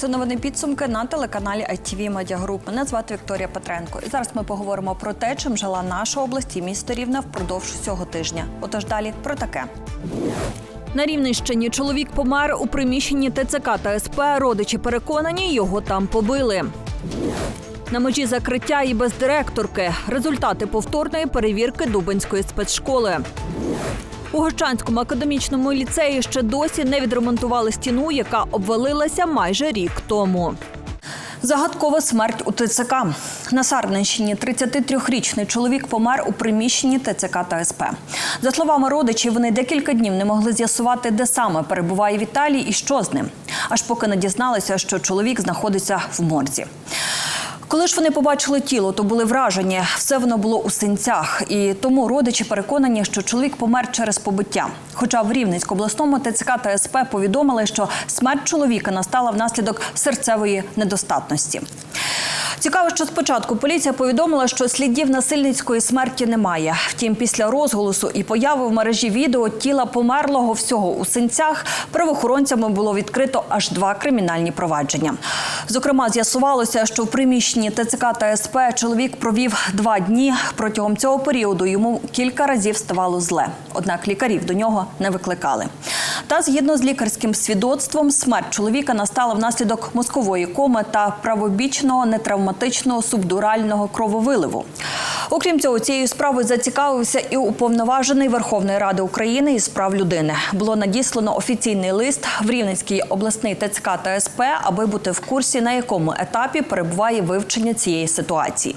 Це новини підсумки на телеканалі ITV Media Group. Мене звати Вікторія Петренко. І зараз ми поговоримо про те, чим жила наша область і місто Рівне впродовж цього тижня. Отож далі про таке. На Рівненщині чоловік помер у приміщенні ТЦК та СП. Родичі переконані, його там побили. На межі закриття і без директорки. Результати повторної перевірки Дубинської спецшколи. У Гощанському академічному ліцеї ще досі не відремонтували стіну, яка обвалилася майже рік тому. Загадкова смерть у ТЦК. На Сарненщині 33-річний чоловік помер у приміщенні ТЦК та СП. За словами родичів, вони декілька днів не могли з'ясувати, де саме перебуває Віталій і що з ним. Аж поки не дізналися, що чоловік знаходиться в морзі. Коли ж вони побачили тіло, то були вражені. Все воно було у синцях. І тому родичі переконані, що чоловік помер через побиття. Хоча в Рівненському обласному ТЦК та СП повідомили, що смерть чоловіка настала внаслідок серцевої недостатності. Цікаво, що спочатку поліція повідомила, що слідів насильницької смерті немає. Втім, після розголосу і появи в мережі відео тіла померлого всього у синцях правоохоронцями було відкрито аж два кримінальні провадження. Зокрема, з'ясувалося, що в приміщенні ТЦК та СП чоловік провів два дні. Протягом цього періоду йому кілька разів ставало зле. Однак лікарів до нього не викликали. Та згідно з лікарським свідоцтвом, смерть чоловіка настала внаслідок мозкової коми та правобічного нетравматичного субдурального крововиливу. Окрім цього, цією справою зацікавився і уповноважений Верховної Ради України із прав людини. Було надіслано офіційний лист в Рівненський обласний ТЦК та СП, аби бути в курсі, на якому етапі перебуває вивчення цієї ситуації.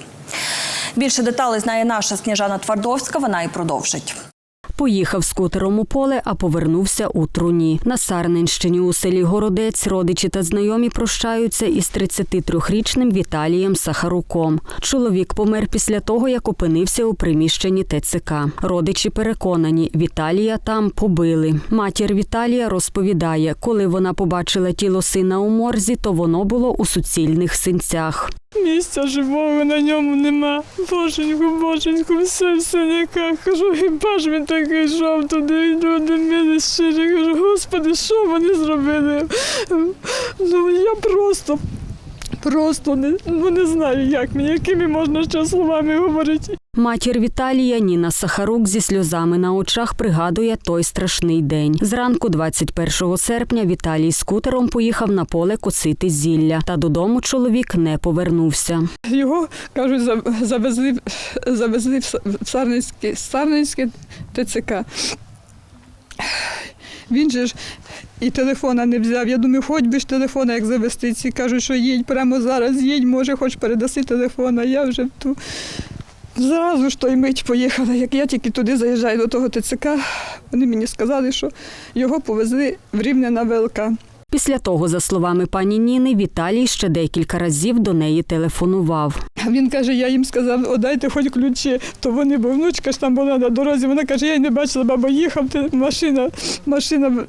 Більше деталей знає наша Сніжана Твардовська. Вона і продовжить. Поїхав скутером у поле, а повернувся у труні. На Сарненщині у селі Городець родичі та знайомі прощаються із 33-річним Віталієм Сахаруком. Чоловік помер після того, як опинився у приміщенні ТЦК. Родичі переконані, Віталія там побили. Матір Віталія розповідає, коли вона побачила тіло сина у морзі, то воно було у суцільних синцях. Місця живого на ньому нема. Боженьку, боженьку, все в синяках. Кажу, хіба ж він такий жав туди, і люди мене щирі. Кажу, господи, що вони зробили? Ну я просто, просто не, ну, не знаю, як мені, якими можна ще словами говорити. Матір Віталія Ніна Сахарук зі сльозами на очах пригадує той страшний день. Зранку, 21 серпня, Віталій скутером поїхав на поле косити зілля. Та додому чоловік не повернувся. Його, кажуть, завезли, завезли в Са- в Сарненське, Сарненське ТЦК. Він же ж і телефона не взяв. Я думаю, хоч би ж телефона як завести. Ці кажуть, що їдь прямо зараз, їдь, може, хоч передаси телефон, а я вже ту. Зразу ж той мить поїхала. Як я тільки туди заїжджаю до того ТЦК, вони мені сказали, що його повезли в Рівне на ВЛК. Після того, за словами пані Ніни, Віталій ще декілька разів до неї телефонував. Він каже, я їм сказав, о, дайте хоч ключі, то вони, бо внучка ж там була на дорозі. Вона каже, я й не бачила, баба їхав, машина, машина,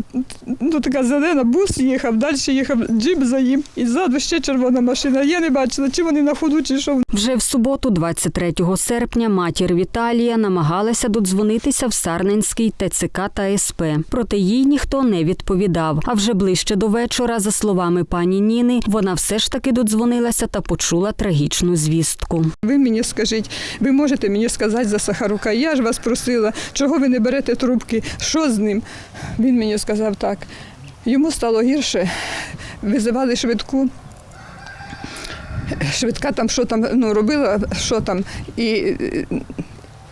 ну така зелена, бус їхав, далі їхав джип за їм, і ззаду ще червона машина. Я не бачила, чи вони на ходу, чи що. Вже в суботу, 23 серпня, матір Віталія намагалася додзвонитися в Сарненський ТЦК та СП. Проте їй ніхто не відповідав. А вже ближче до вечора, за словами пані Ніни, вона все ж таки додзвонилася та почула трагічну звістку. Ви мені скажіть, ви можете мені сказати за Сахарука? Я ж вас просила, чого ви не берете трубки? Що з ним? Він мені сказав так. Йому стало гірше, визивали швидку. Швидка там що там ну, робила, що там. І,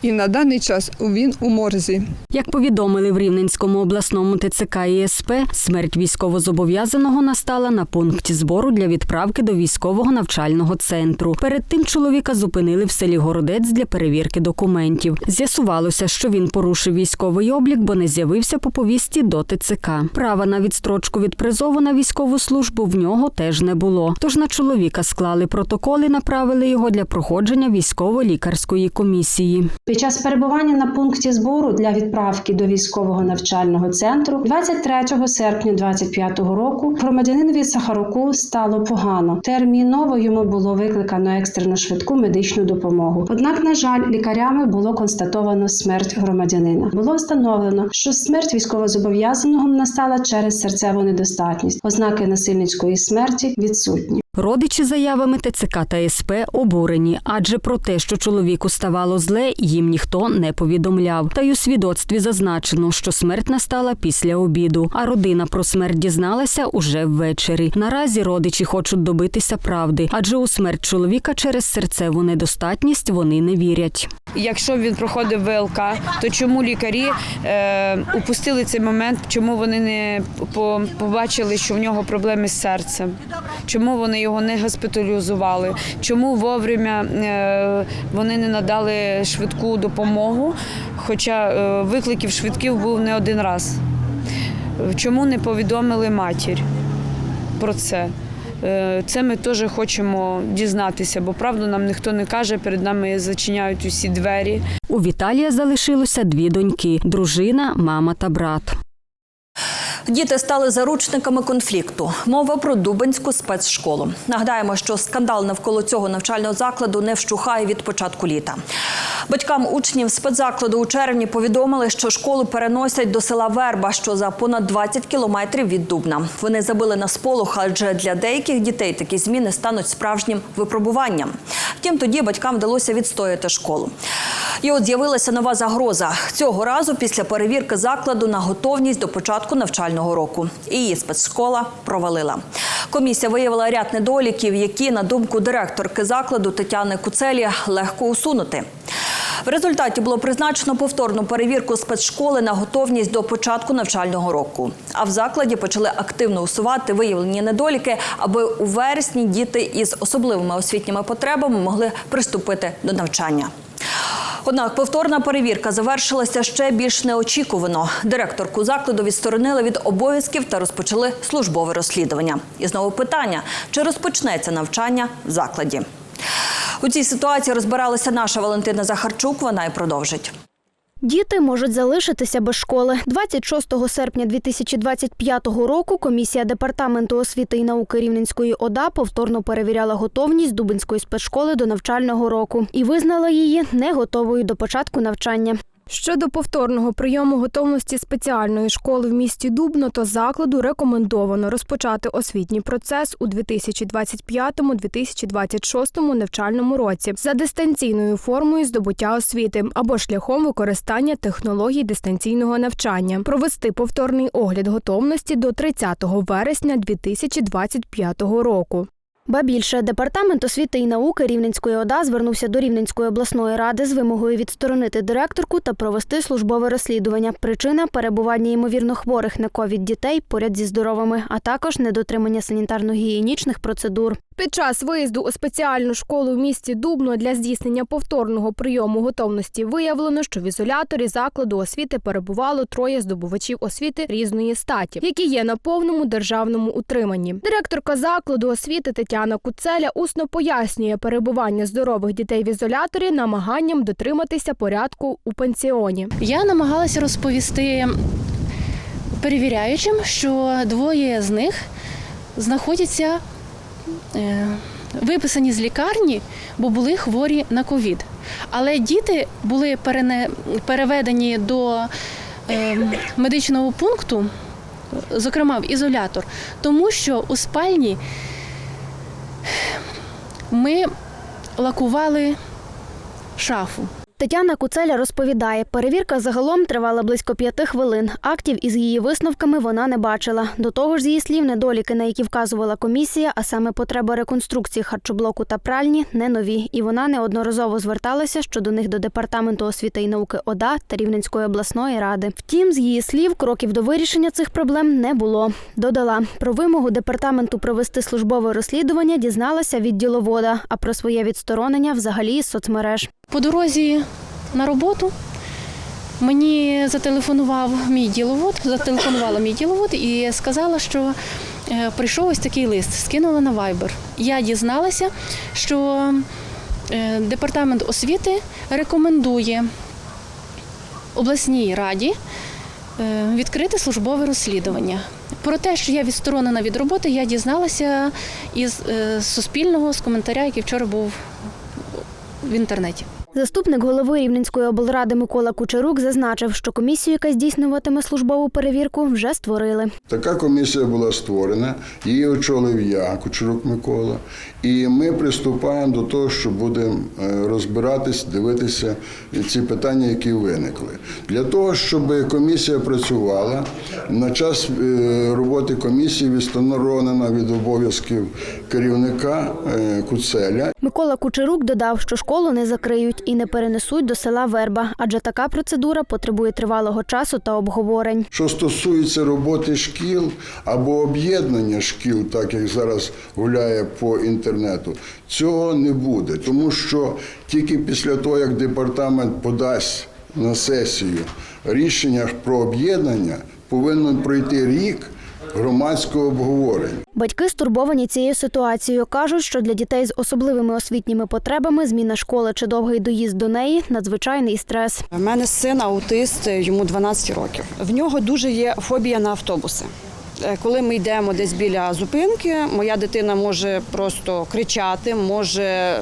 і на даний час він у морзі. Як повідомили в Рівненському обласному ТЦК і СП, смерть військовозобов'язаного настала на пункті збору для відправки до військового навчального центру. Перед тим чоловіка зупинили в селі Городець для перевірки документів. З'ясувалося, що він порушив військовий облік, бо не з'явився по повісті до ТЦК. Права на відстрочку від призову на військову службу в нього теж не було. Тож на чоловіка склали протокол і направили його для проходження військово-лікарської комісії. Під час перебування на пункті збору для відправки до військового навчального центру 23 серпня 2025 року громадянинові Сахаруку стало погано. Терміново йому було викликано екстрену швидку медичну допомогу. Однак, на жаль, лікарями було констатовано смерть громадянина. Було встановлено, що смерть військовозобов'язаного настала через серцеву недостатність. Ознаки насильницької смерті відсутні. Родичі заявами ТЦК та СП обурені, адже про те, що чоловіку ставало зле, їм ніхто не повідомляв. Та й у свідоцтві зазначено, що смерть настала після обіду, а родина про смерть дізналася уже ввечері. Наразі родичі хочуть добитися правди, адже у смерть чоловіка через серцеву недостатність вони не вірять. Якщо він проходив ВЛК, то чому лікарі е, упустили цей момент? Чому вони не побачили, що в нього проблеми з серцем? Чому вони його не госпіталізували? Чому вовремя е, вони не надали швидку допомогу? Хоча е, викликів швидків був не один раз. Чому не повідомили матір про це? Е, Це ми теж хочемо дізнатися, бо правду нам ніхто не каже. Перед нами зачиняють усі двері. У Віталія залишилося дві доньки: дружина, мама та брат. Діти стали заручниками конфлікту. Мова про Дубинську спецшколу. Нагадаємо, що скандал навколо цього навчального закладу не вщухає від початку літа. Батькам учнів спецзакладу у червні повідомили, що школу переносять до села Верба, що за понад 20 кілометрів від Дубна. Вони забили на сполох, адже для деяких дітей такі зміни стануть справжнім випробуванням. Втім, тоді батькам вдалося відстояти школу. І от з'явилася нова загроза цього разу після перевірки закладу на готовність до початку навчального року. Її спецшкола провалила. Комісія виявила ряд недоліків, які, на думку директорки закладу Тетяни Куцелі, легко усунути. В результаті було призначено повторну перевірку спецшколи на готовність до початку навчального року. А в закладі почали активно усувати виявлені недоліки, аби у вересні діти із особливими освітніми потребами могли приступити до навчання. Однак повторна перевірка завершилася ще більш неочікувано. Директорку закладу відсторонили від обов'язків та розпочали службове розслідування. І знову питання: чи розпочнеться навчання в закладі? У цій ситуації розбиралася наша Валентина Захарчук. Вона і продовжить. Діти можуть залишитися без школи. 26 серпня 2025 року комісія департаменту освіти і науки Рівненської ОДА повторно перевіряла готовність Дубинської спецшколи до навчального року і визнала її не готовою до початку навчання. Щодо повторного прийому готовності спеціальної школи в місті Дубно, то закладу рекомендовано розпочати освітній процес у 2025-2026 навчальному році за дистанційною формою здобуття освіти або шляхом використання технологій дистанційного навчання, провести повторний огляд готовності до 30 вересня 2025 року. Ба більше департамент освіти і науки Рівненської ОДА звернувся до Рівненської обласної ради з вимогою відсторонити директорку та провести службове розслідування. Причина перебування ймовірно хворих на ковід дітей поряд зі здоровими, а також недотримання санітарно-гігієнічних процедур. Під час виїзду у спеціальну школу в місті Дубно для здійснення повторного прийому готовності виявлено, що в ізоляторі закладу освіти перебувало троє здобувачів освіти різної статі, які є на повному державному утриманні. Директорка закладу освіти Тетяна Куцеля усно пояснює перебування здорових дітей в ізоляторі намаганням дотриматися порядку у пансіоні. Я намагалася розповісти перевіряючим, що двоє з них знаходяться виписані з лікарні, бо були хворі на ковід. Але діти були переведені до е, медичного пункту, зокрема в ізолятор, тому що у спальні ми лакували шафу. Тетяна Куцеля розповідає, перевірка загалом тривала близько п'яти хвилин. Актів із її висновками вона не бачила. До того ж, з її слів, недоліки, на які вказувала комісія, а саме потреба реконструкції харчоблоку та пральні, не нові. І вона неодноразово зверталася щодо них до департаменту освіти і науки ОДА та Рівненської обласної ради. Втім, з її слів, кроків до вирішення цих проблем не було. Додала про вимогу департаменту провести службове розслідування, дізналася від діловода, а про своє відсторонення взагалі з соцмереж. По дорозі на роботу мені зателефонував мій діловод, зателефонувала мій діловод і сказала, що е, прийшов ось такий лист, скинула на Viber. Я дізналася, що е, департамент освіти рекомендує обласній раді е, відкрити службове розслідування. Про те, що я відсторонена від роботи, я дізналася із Суспільного з коментаря, який вчора був в інтернеті. Заступник голови Рівненської облради Микола Кучерук зазначив, що комісію, яка здійснюватиме службову перевірку, вже створили. Така комісія була створена, її очолив я, Кучерук Микола. І ми приступаємо до того, що будемо е, розбиратись, дивитися ці питання, які виникли. Для того, щоб комісія працювала, на час е, роботи комісії відсторонена від обов'язків керівника е, Куцеля Микола Кучерук додав, що школу не закриють і не перенесуть до села Верба, адже така процедура потребує тривалого часу та обговорень. Що стосується роботи шкіл або об'єднання шкіл, так як зараз гуляє по інтернету, цього не буде, тому що тільки після того, як департамент подасть на сесію рішення про об'єднання, повинен пройти рік громадського обговорення. Батьки стурбовані цією ситуацією. кажуть, що для дітей з особливими освітніми потребами зміна школи чи довгий доїзд до неї надзвичайний стрес. У мене син аутист, йому 12 років. В нього дуже є фобія на автобуси. Е, Коли ми йдемо десь біля зупинки, моя дитина може просто кричати, може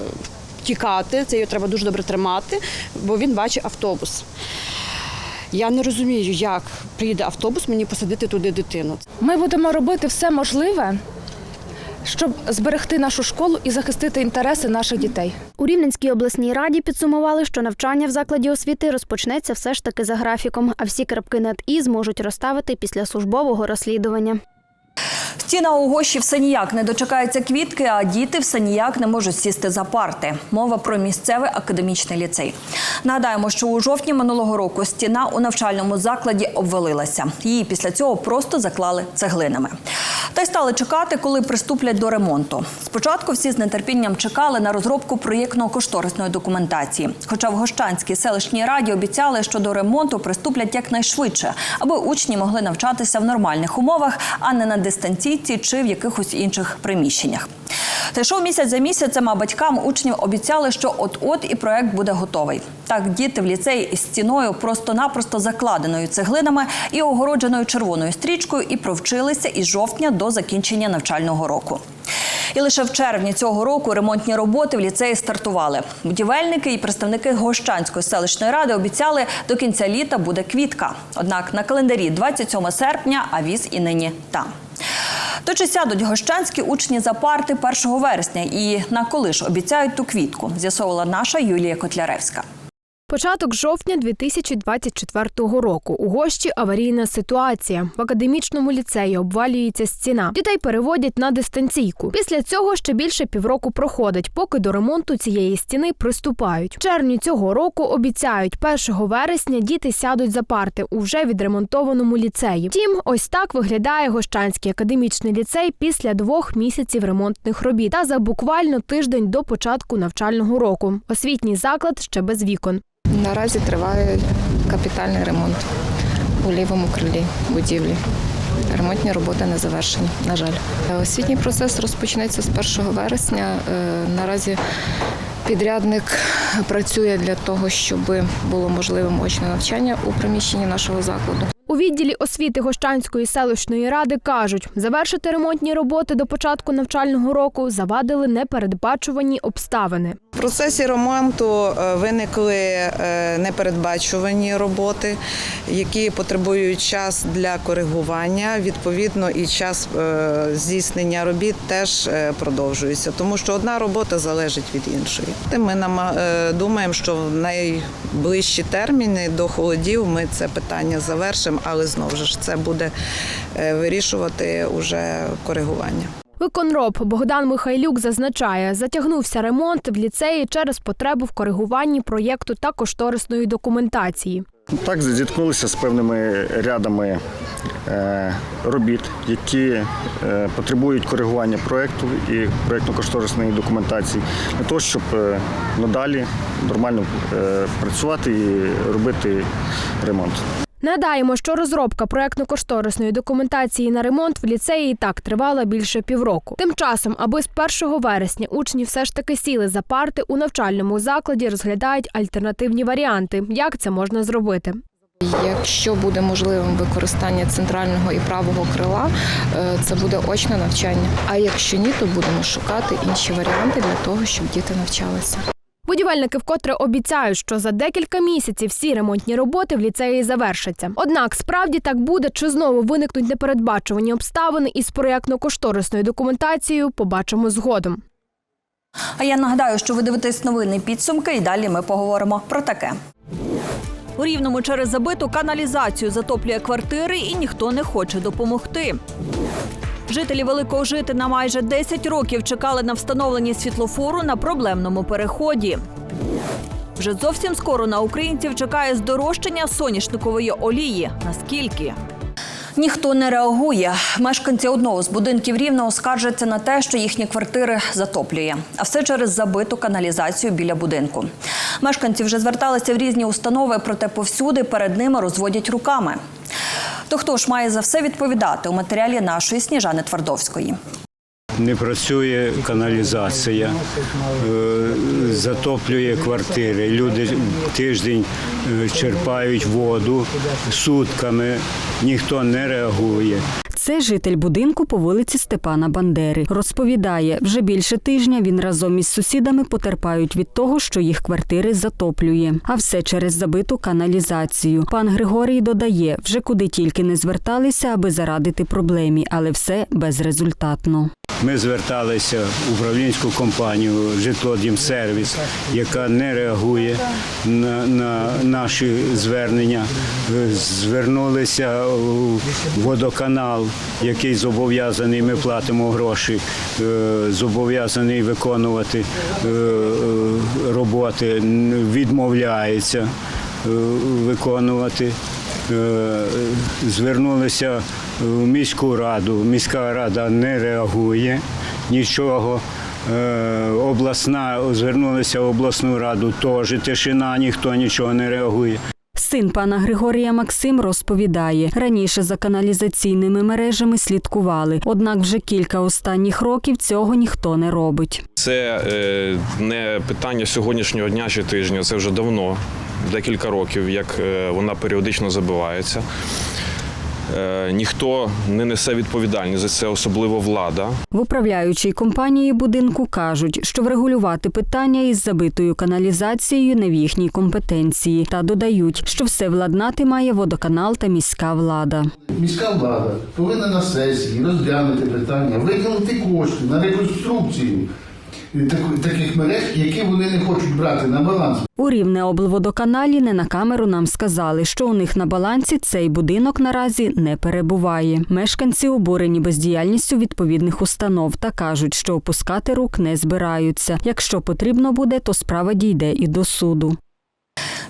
тікати. Це її треба дуже добре тримати, бо він бачить автобус. Я не розумію, як приїде автобус мені посадити туди дитину. Ми будемо робити все можливе, щоб зберегти нашу школу і захистити інтереси наших дітей. У Рівненській обласній раді підсумували, що навчання в закладі освіти розпочнеться все ж таки за графіком, а всі крапки над і зможуть розставити після службового розслідування. Стіна у гощі все ніяк не дочекається квітки, а діти все ніяк не можуть сісти за парти. Мова про місцевий академічний ліцей. Нагадаємо, що у жовтні минулого року стіна у навчальному закладі обвалилася. Її після цього просто заклали цеглинами. Та й стали чекати, коли приступлять до ремонту. Спочатку всі з нетерпінням чекали на розробку проєктно-кошторисної документації. Хоча в Гощанській селищній раді обіцяли, що до ремонту приступлять якнайшвидше, аби учні могли навчатися в нормальних умовах, а не на дистанційці чи в якихось інших приміщеннях. Та йшов місяць за місяцем, а батькам учнів обіцяли, що от-от і проект буде готовий. Так, діти в ліцеї із стіною просто-напросто закладеною цеглинами і огородженою червоною стрічкою і провчилися із жовтня до закінчення навчального року. І лише в червні цього року ремонтні роботи в ліцеї стартували. Будівельники і представники Гощанської селищної ради обіцяли, до кінця літа буде квітка. Однак на календарі 27 серпня, а віз і нині там. То чи сядуть гощанські учні за парти 1 вересня і на коли ж обіцяють ту квітку, з'ясовувала наша Юлія Котляревська. Початок жовтня 2024 року. У гощі аварійна ситуація. В академічному ліцеї обвалюється стіна. Дітей переводять на дистанційку. Після цього ще більше півроку проходить, поки до ремонту цієї стіни приступають. В червні цього року обіцяють, 1 вересня діти сядуть за парти у вже відремонтованому ліцеї. Втім, ось так виглядає Гощанський академічний ліцей після двох місяців ремонтних робіт та за буквально тиждень до початку навчального року. Освітній заклад ще без вікон. Наразі триває капітальний ремонт у лівому крилі будівлі. Ремонтні роботи не завершені, на жаль. Освітній процес розпочнеться з 1 вересня. Е, Наразі підрядник працює для того, щоб було можливе очне навчання у приміщенні нашого закладу. У відділі освіти Гощанської селищної ради кажуть, завершити ремонтні роботи до початку навчального року завадили непередбачувані обставини. В процесі ремонту е, виникли е, непередбачувані роботи, які потребують час для коригування. Відповідно, і час е, здійснення робіт теж продовжується, тому що одна робота залежить від іншої. Ми думаємо, що в найближчі терміни до холодів ми це питання завершимо, але знову ж це буде вирішувати уже коригування. Виконроб Богдан Михайлюк зазначає, затягнувся ремонт в ліцеї через потребу в коригуванні проєкту та кошторисної документації. Так, зіткнулися з певними рядами е, робіт, які е, потребують коригування проєкту і проєктно-кошторисної документації для того, щоб е, надалі нормально працювати і робити ремонт. Нагадаємо, що розробка проектно-кошторисної документації на ремонт в ліцеї так тривала більше півроку. Тим часом, аби з 1 вересня учні все ж таки сіли за парти у навчальному закладі, розглядають альтернативні варіанти, як це можна зробити. Якщо буде можливим використання центрального і правого крила, е, це буде очне навчання. А якщо ні, то будемо шукати інші варіанти для того, щоб діти навчалися. Будівельники вкотре обіцяють, що за декілька місяців всі ремонтні роботи в ліцеї завершаться. Однак справді так буде, чи знову виникнуть непередбачувані обставини із проєктно-кошторисною документацією, побачимо згодом. А я нагадаю, що ви дивитесь новини підсумки, і далі ми поговоримо про таке. У рівному через забиту каналізацію затоплює квартири, і ніхто не хоче допомогти. Жителі Великого Житина майже 10 років чекали на встановлення світлофору на проблемному переході. Вже зовсім скоро на українців чекає здорожчання соняшникової олії. Наскільки? Ніхто не реагує. Мешканці одного з будинків рівного скаржаться на те, що їхні квартири затоплює, а все через забиту каналізацію біля будинку. Мешканці вже зверталися в різні установи, проте повсюди перед ними розводять руками. То хто ж має за все відповідати у матеріалі нашої Сніжани Твардовської? Не працює каналізація, е, затоплює квартири. Люди тиждень е, черпають воду сутками, ніхто не реагує. Це житель будинку по вулиці Степана Бандери. Розповідає, вже більше тижня він разом із сусідами потерпають від того, що їх квартири затоплює. А все через забиту каналізацію. Пан Григорій додає, вже куди тільки не зверталися, аби зарадити проблемі, але все безрезультатно. Ми зверталися в управлінську компанію Житлодімсервіс, яка не реагує на, на наші звернення. Звернулися у водоканал, який зобов'язаний, ми платимо гроші, е, зобов'язаний виконувати е, е, роботи, відмовляється виконувати. Е, Звернулися в міську раду. Міська рада не реагує нічого. Е, Обласна звернулися в обласну раду, теж тишина, ніхто нічого не реагує. Син пана Григорія Максим розповідає, раніше за каналізаційними мережами слідкували, однак вже кілька останніх років цього ніхто не робить. Це е, не питання сьогоднішнього дня чи тижня, це вже давно, декілька років, як е, вона періодично забивається. Е, ніхто не несе відповідальність за це, особливо влада. В управляючій компанії будинку кажуть, що врегулювати питання із забитою каналізацією не в їхній компетенції, та додають, що все владнати має водоканал та міська влада. Міська влада повинна на сесії розглянути питання, виділити кошти на реконструкцію таких мереж, які вони не хочуть брати на баланс. У рівне облводоканалі не на камеру нам сказали, що у них на балансі цей будинок наразі не перебуває. Мешканці обурені бездіяльністю відповідних установ та кажуть, що опускати рук не збираються. Якщо потрібно буде, то справа дійде і до суду.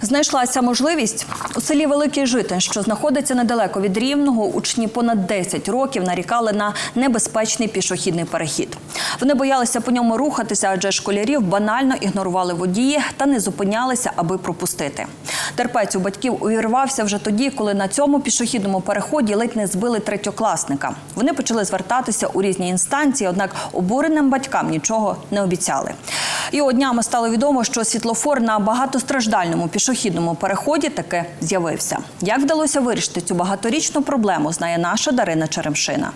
Знайшлася можливість у селі Великий Житин, що знаходиться недалеко від Рівного. Учні понад 10 років нарікали на небезпечний пішохідний перехід. Вони боялися по ньому рухатися, адже школярів банально ігнорували водії та не зупинялися, аби пропустити. Терпець у батьків увірвався вже тоді, коли на цьому пішохідному переході ледь не збили третьокласника. Вони почали звертатися у різні інстанції, однак обуреним батькам нічого не обіцяли. І однями стало відомо, що світлофор на багатостраждальному пішохідному переході таки з'явився. Як вдалося вирішити цю багаторічну проблему, знає наша Дарина Черемшина.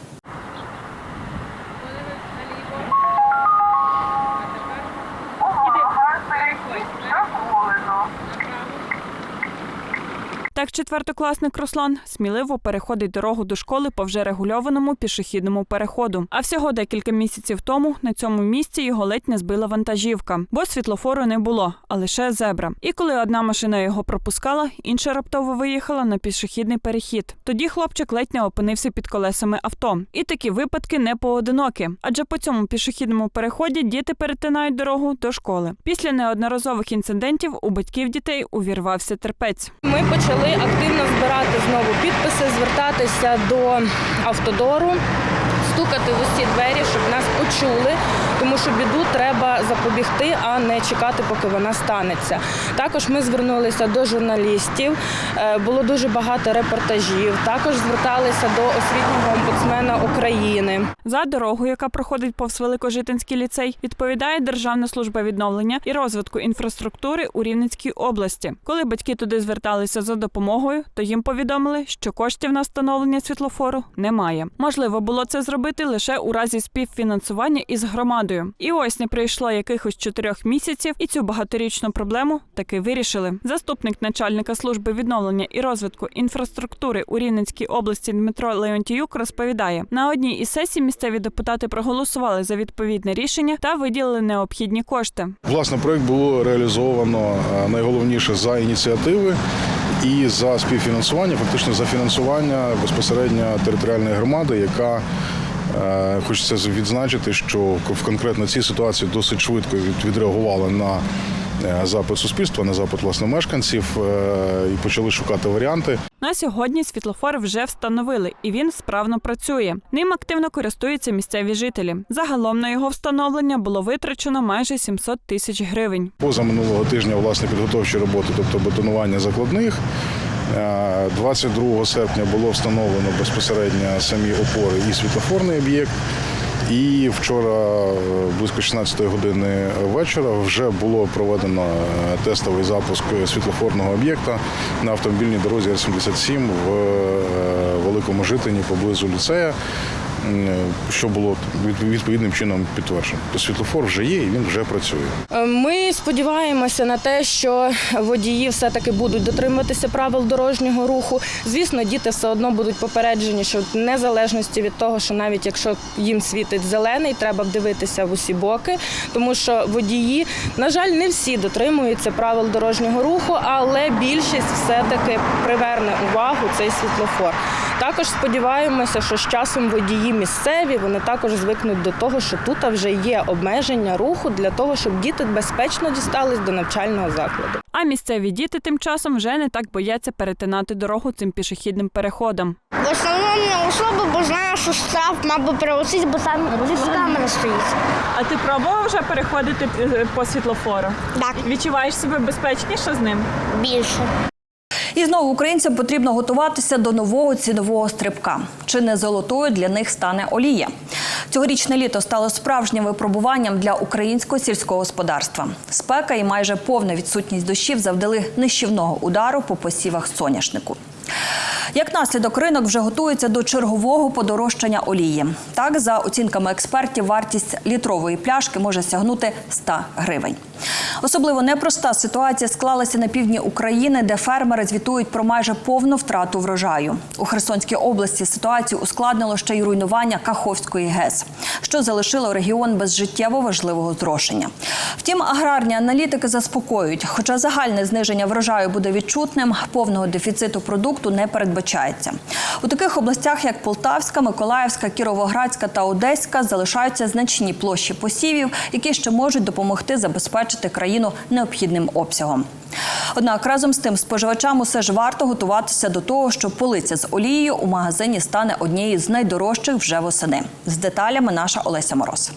Четвертокласник Руслан сміливо переходить дорогу до школи по вже регульованому пішохідному переходу. А всього декілька місяців тому на цьому місці його ледь не збила вантажівка, бо світлофору не було, а лише зебра. І коли одна машина його пропускала, інша раптово виїхала на пішохідний перехід. Тоді хлопчик ледь не опинився під колесами авто. І такі випадки не поодинокі, адже по цьому пішохідному переході діти перетинають дорогу до школи. Після неодноразових інцидентів у батьків дітей увірвався терпець. Ми почали активно збирати знову підписи, звертатися до автодору, стукати в усі двері, щоб нас почули, тому що біду треба запобігти, а не чекати, поки вона станеться. Також ми звернулися до журналістів, е, було дуже багато репортажів. Також зверталися до освітнього омбудсмена України. За дорогу, яка проходить повз Великожитинський ліцей, відповідає Державна служба відновлення і розвитку інфраструктури у Рівненській області. Коли батьки туди зверталися за допомогою, то їм повідомили, що коштів на встановлення світлофору немає. Можливо було це зробити лише у разі співфінансування із громадою. І ось не пройшло якихось чотирьох місяців, і цю багаторічну проблему таки вирішили. Заступник начальника служби відновлення і розвитку інфраструктури у Рівненській області Дмитро Леонтіюк розповідає: на одній із сесій місцеві депутати проголосували за відповідне рішення та виділили необхідні кошти. Власне, проект було реалізовано е, найголовніше за ініціативи і за співфінансування, фактично за фінансування безпосередньо територіальної громади, яка хочеться відзначити, що в конкретно цій ситуації досить швидко від- відреагувала на е, запит суспільства, на запит власне мешканців е, і почали шукати варіанти. На сьогодні світлофор вже встановили, і він справно працює. Ним активно користуються місцеві жителі. Загалом на його встановлення було витрачено майже 700 тисяч гривень. Поза минулого тижня власне підготовчі роботи, тобто бетонування закладних. Е, 22 серпня було встановлено безпосередньо самі опори і світлофорний об'єкт. І вчора, е, близько 16 години вечора, вже було проведено е, тестовий запуск світлофорного об'єкта на автомобільній дорозі Р-77 в е, Великому Житині поблизу ліцея, що було від- відповідним чином підтверджено. То світлофор вже є і він вже працює. Е, Ми сподіваємося на те, що водії все-таки будуть дотримуватися правил дорожнього руху. Звісно, діти все одно будуть попереджені, що в незалежності від того, що навіть якщо їм світить зелений, треба дивитися в усі боки, тому що водії, на жаль, не всі дотримуються правил дорожнього руху, але більшість все-таки приверне увагу цей світлофор. Також сподіваємося, що з часом водії місцеві вони також звикнуть до того, що тут вже є обмеження руху для того, щоб діти безпечно дістались до навчального закладу. А місцеві діти тим часом вже не так бояться перетинати дорогу цим пішохідним переходом. В основному не особо, бо знаю, що штраф мабуть прилетить, бо там камера стоїть. А ти пробував вже переходити е, по світлофору? Так. Відчуваєш себе безпечніше з ним? Більше. І знову українцям потрібно готуватися до нового цінового стрибка. Чи не золотою для них стане олія? Цьогорічне літо стало справжнім випробуванням для українського сільського господарства. Спека і майже повна відсутність дощів завдали нищівного удару по посівах соняшнику. Як наслідок, ринок вже готується до чергового подорожчання олії. Так, за оцінками експертів, вартість літрової пляшки може сягнути 100 гривень. Особливо непроста ситуація склалася на півдні України, де фермери звітують про майже повну втрату врожаю. У Херсонській області ситуацію ускладнило ще й руйнування Каховської ГЕС, що залишило регіон без життєво важливого зрошення. Втім, аграрні аналітики заспокоюють, хоча загальне зниження врожаю буде відчутним, повного дефіциту продукту не передбачається. У таких областях, як Полтавська, Миколаївська, Кіровоградська та Одеська, залишаються значні площі посівів, які ще можуть допомогти забезпечити країну необхідним обсягом. Однак разом з тим споживачам усе ж варто готуватися до того, що полиця з олією у магазині стане однією з найдорожчих вже восени. З деталями наша Олеся Мороз.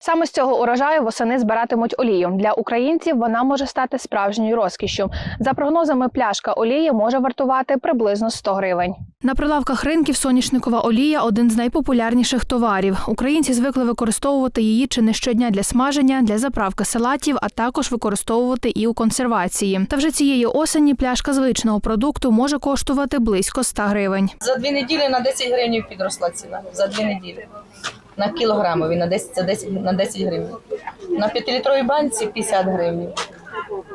Саме з цього урожаю восени збиратимуть олію. Для українців вона може стати справжньою розкішшю. За прогнозами, пляшка олії може вартувати приблизно 100 гривень. На прилавках ринків соняшникова олія один з найпопулярніших товарів. Українці звикли використовувати її чи не щодня для смаження, для заправки салатів, а також використовувати і у консервації. Та вже цієї осені пляшка звичного продукту може коштувати близько 100 гривень. За дві неділі на 10 гривень підросла ціна. За дві неділі. На кілограмові на 10, це 10, на 10 гривень. На 5-літровій банці 50 гривень.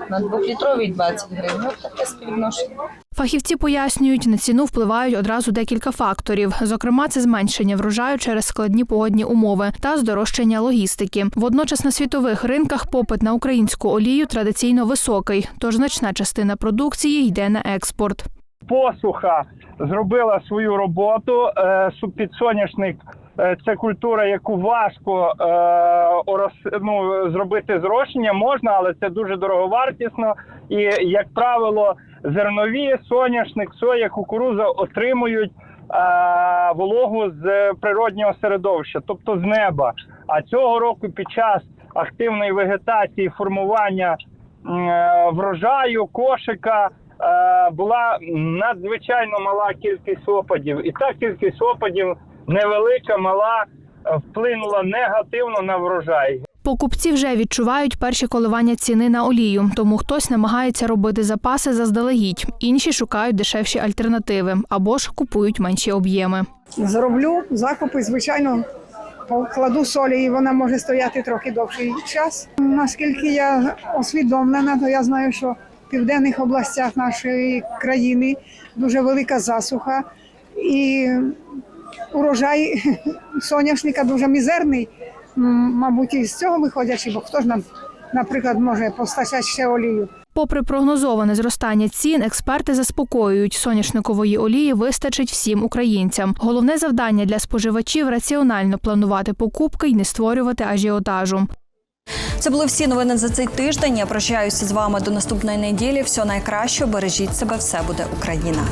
На 2-літровій 20 гривень. Ось таке співвідношення. Фахівці пояснюють, на ціну впливають одразу декілька факторів. Зокрема, це зменшення врожаю через складні погодні умови та здорожчання логістики. Водночас на світових ринках попит на українську олію традиційно високий, тож значна частина продукції йде на експорт. посуха зробила свою роботу. Е, су- Підсоняшник це культура, яку важко е, ну, зробити зрошення можна, але це дуже дороговартісно. І, як правило, зернові, соняшник, соя, кукуруза отримують е, вологу з природнього середовища, тобто з неба. А цього року під час активної вегетації формування е, врожаю, кошика е, була надзвичайно мала кількість опадів. І та кількість опадів невелика, мала, е, вплинула негативно на врожай. Покупці вже відчувають перші коливання ціни на олію, тому хтось намагається робити запаси заздалегідь, інші шукають дешевші альтернативи або ж купують менші об'єми. Зроблю закупи, звичайно, покладу солі, і вона може стояти трохи довший час. Наскільки я освідомлена, то я знаю, що в південних областях нашої країни дуже велика засуха, і урожай соняшника дуже мізерний. Мабуть, і з цього виходячи, бо хто ж нам, наприклад, може постачати ще олію. Попри прогнозоване зростання цін, експерти заспокоюють, соняшникової олії вистачить всім українцям. Головне завдання для споживачів раціонально планувати покупки і не створювати ажіотажу. Це були всі новини за цей тиждень. Я прощаюся з вами до наступної неділі. Всього найкращого. Бережіть себе, все буде Україна.